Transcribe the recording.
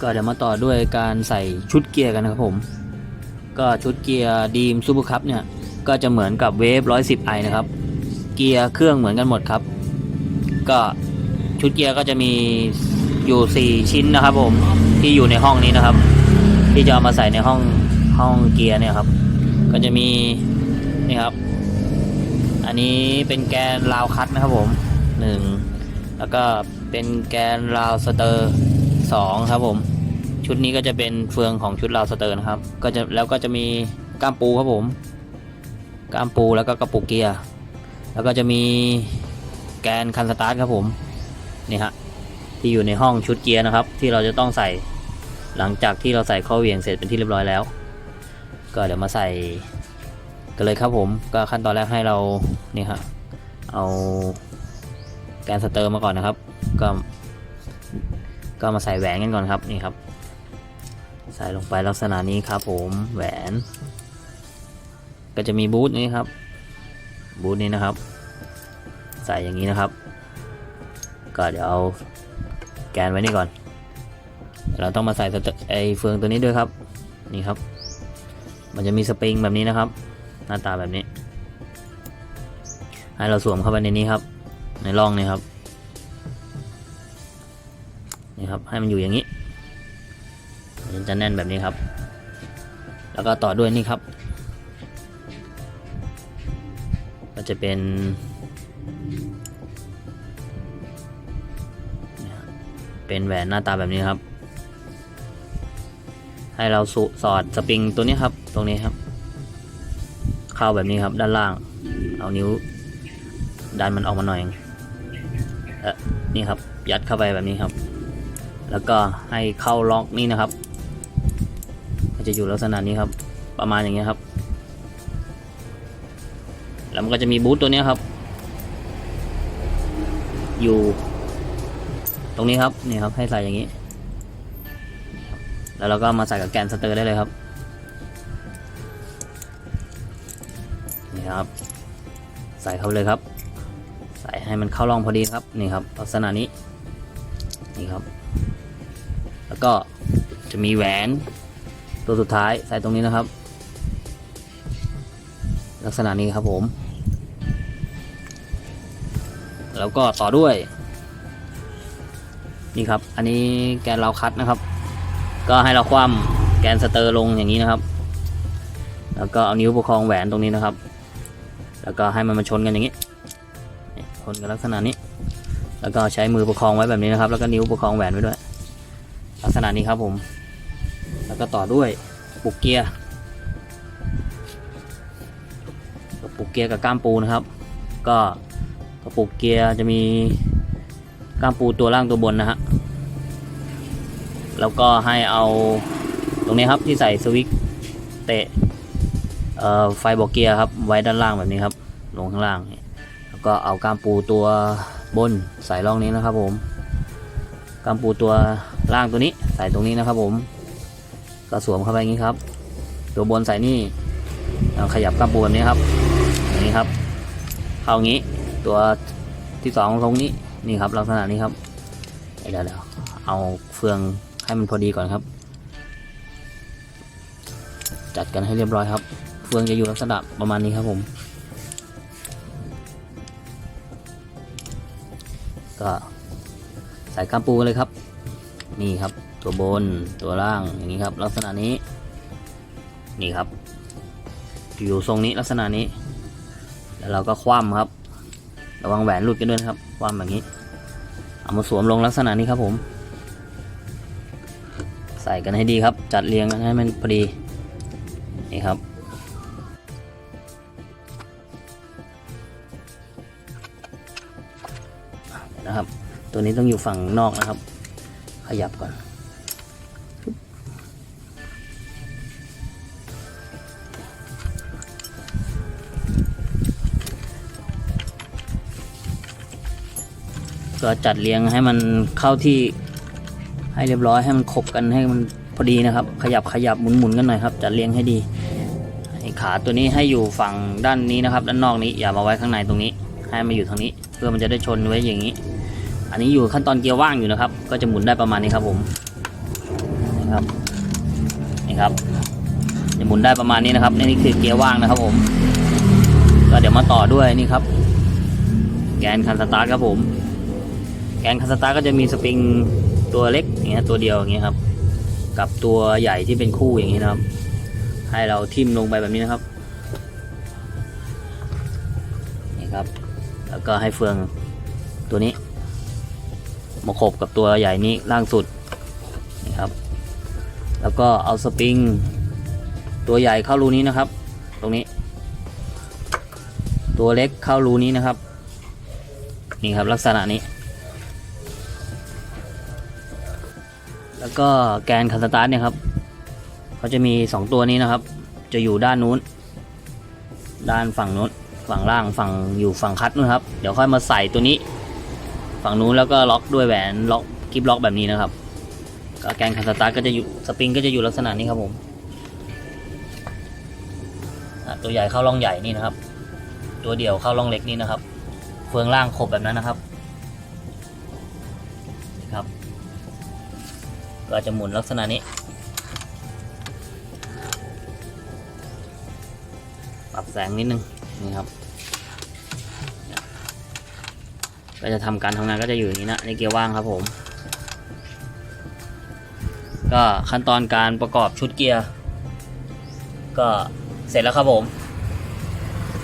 ก็เดี๋ยวมาต่อด้วยการใส่ชุดเกียร์กันนะครับผม ก็ชุดเกียร์ดีมซูเปอร์คัพเนี่ย ก็จะเหมือนกับเวฟ110ไอนะครับ เกียร์เครื่องเหมือนกันหมดครับ ก็ชุดเกียร์ก็จะมีอยู่ 4 ชิ้นนะครับผมที่อยู่ในห้องนี้นะครับ ที่จะเอามาใส่ในห้องห้องเกียร์เนี่ยครับ ก็จะมีนี่ครับ อันนี้เป็นแกนราวคัตนะครับผมหนึ่งแล้วก็เป็นแกนราวสเตอร์ สองครับผม ชุดนี้ก็จะเป็นเฟืองของชุดราวสเตอร์นะครับ ก็จะแล้วก็จะมีก้ามปูครับผม ก้ามปูแล้วก็กระปุกเกียร์ แล้วก็จะมีแกนคันสตาร์ทครับผม นี่ฮะ ที่อยู่ในห้องชุดเกียร์นะครับ ที่เราจะต้องใส่หลังจากที่เราใส่ข้อเหวี่ยงเสร็จเป็นที่เรียบร้อยแล้ว ก็เดี๋ยวมาใส่กันเลยครับผม ก็ขั้นตอนแรกให้เรานี่ฮะ เอาแกนสเตอร์มาก่อนนะครับ ก็ ก็มาใส่แหวนกันก่อนครับนี่ครับ ใส่ลงไปลักษณะนี้ครับผมแหวน ก็จะมีบูทนี้ครับบูทนี้นะครับ ใส่อย่างนี้นะครับ ก็เดี๋ยวเอาแกนไว้นี่ก่อน เราต้องมาใส่ไอเฟืองตัวนี้ด้วยครับนี่ครับ มันจะมีสปริงแบบนี้นะครับ หน้าตาแบบนี้ ให้เราสวมเข้าไปในนี้ครับ ในร่องนี้ครับ นี่ครับให้มันอยู่อย่างนี้มันจะแน่นแบบนี้ครับ แล้วก็ต่อด้วยนี่ครับ ก็จะเป็นเป็นแหวนหน้าตาแบบนี้ครับ ให้เราสุสอดสปริงตัวนี้ครับ ตรงนี้ครับ เข้าแบบนี้ครับด้านล่าง เอานิ้วดันมันออกมาหน่อยเออนี่ครับ ยัดเข้าไปแบบนี้ครับ แล้วก็ให้เข้าล็อกนี่นะครับมันจะอยู่ลักษณะนี้ครับ ประมาณอย่างเงี้ยครับ แล้วมันก็จะมีบูทตัวนี้ครับ อยู่ ตรงนี้ครับนี่ครับให้ใส่อย่างนี้ แล้วเราก็มาใส่กับแกนสเตอร์ได้เลยครับนี่ครับ ใส่เข้าเลยครับ ใส่ให้มันเข้าร่องพอดีครับนี่ครับ ลักษณะนี้นี่ครับ แล้วก็จะมีแหวนตัวสุดท้ายใส่ตรงนี้นะครับ ลักษณะนี้ครับผม แล้วก็ต่อด้วย นี่ครับ อันนี้แกนเราคัดนะครับ ก็ให้เราคว่ำแกนสเตอร์ลงอย่างนี้นะครับ แล้วก็เอานิ้วประคองแหวนตรงนี้นะครับ แล้วก็ให้มันมาชนกันอย่างนี้ชนกันลักษณะนี้ แล้วก็ใช้มือประคองไว้แบบนี้นะครับ แล้วก็นิ้วประคองแหวนไว้ด้วย ลักษณะนี้ครับผม แล้วก็ต่อด้วยปุกเกียร์กระปุกเกียร์กับก้ามปูนะครับ ก็กระปุกเกียร์จะมีก้ามปูตัวล่างตัวบนนะฮะแล้วก็ให้เอาตรงนี้ครับที่ใส่สวิตเตะเไฟบอกเกียร์ครับไว้ด้านล่างแบบนี้ครับ ลงข้างล่าง แล้วก็เอาก้ามปูตัวบนใส่ร่องนี้นะครับผมก้ามปูตัว ล่างตัวนี้ใส่ตรงนี้นะครับผมก็สวมเข้าไปอย่างนี้ครับ ตัวบนใส่นี่ขยับก้ามปูแบบนี้ครับอย่างนี้ครับเข้างี้ตัวที่สองตรงนี้นี่ครับลักษณะนี้ครับเดี๋ยวเดี๋ยวเอาเฟืองให้มันพอดีก่อนครับ จัดกันให้เรียบร้อยครับ เฟืองจะอยู่ลักษณะประมาณนี้ครับผมก็ใส่กล้ามปูเลยครับ นี่ครับ ตัวบนตัวล่างอย่างนี้ครับ ลักษณะนี้ นี่ครับ อยู่ทรงนี้ลักษณะนี้ แล้วเราก็คว่ำครับ ระวังแหวนหลุดกันด้วยนะครับ คว่ำแบบนี้ เอามาสวมลงลักษณะนี้ครับผม ใส่กันให้ดีครับ จัดเรียงกันให้มันพอดี นี่ครับนะครับ ตัวนี้ต้องอยู่ฝั่งนอกนะครับ ขยับก่อน ก็จัดเรียงให้มันเข้าที่ให้เรียบร้อยให้มันขบกันให้มันพอดีนะครับ ขยับขยับหมุนหมุนกันหน่อยครับ จัดเรียงให้ดีขาตัวนี้ให้อยู่ฝั่งด้านนี้นะครับ ด้านนอกนี้อย่ามาไว้ข้างในตรงนี้ ให้มาอยู่ทางนี้ เพื่อมันจะได้ชนไว้อย่างนี้ อันนี้อยู่ขั้นตอนเกียร์ว่างอยู่นะครับ ก็จะหมุนได้ประมาณนี้ครับผมครับนี่ครับจะหมุนได้ประมาณนี้นะครับนี่คือเกียร์ว่างนะครับผม ก็เดี๋ยวมาต่อด้วยนี่ครับ แกนคันสตาร์ทครับผม แกนคันสตาร์ทก็จะมีสปริงตัวเล็กอย่างเงี้ยตัวเดียวอย่างเงี้ยครับ กับตัวใหญ่ที่เป็นคู่อย่างนี้นะครับ ให้เราทิ่มลงไปแบบนี้นะครับนี่ครับ แล้วก็ให้เฟืองตัวนี้ มาขบกับตัวใหญ่นี้ล่างสุดนี่ครับ แล้วก็เอาสปริง ตัวใหญ่เข้ารูนี้นะครับ ตรงนี้ ตัวเล็กเข้ารูนี้นะครับ นี่ครับลักษณะนี้ แล้วก็แกนคันสตาร์ทเนี่ยครับเขาจะมี 2 ตัวนี้นะครับ จะอยู่ด้านนู้น ด้านฝั่งนู้นฝั่งล่างฝั่งอยู่ฝั่งคัดนู้นครับ เดี๋ยวค่อยมาใส่ตัวนี้ ฝั่งนู้นแล้วก็ล็อกด้วยแหวนล็อกกิฟล็อกแบบนี้นะครับก็แกนคันสตาร์ทก็จะอยู่สปริงก็จะอยู่ลักษณะนี้ครับผมตัวใหญ่เข้าร่องใหญ่นี่นะครับ ตัวเดี่ยวเข้าร่องเล็กนี่นะครับ เฟืองล่างขบแบบนั้นนะครับนะครับ ก็จะหมุนลักษณะนี้ปรับแสงนิดนึงนี่ครับ ก็จะทำการทำงานก็จะอยู่อย่างนี้นะในเกียร์ว่างครับผม ก็ขั้นตอนการประกอบชุดเกียร์ ก็เสร็จแล้วครับผม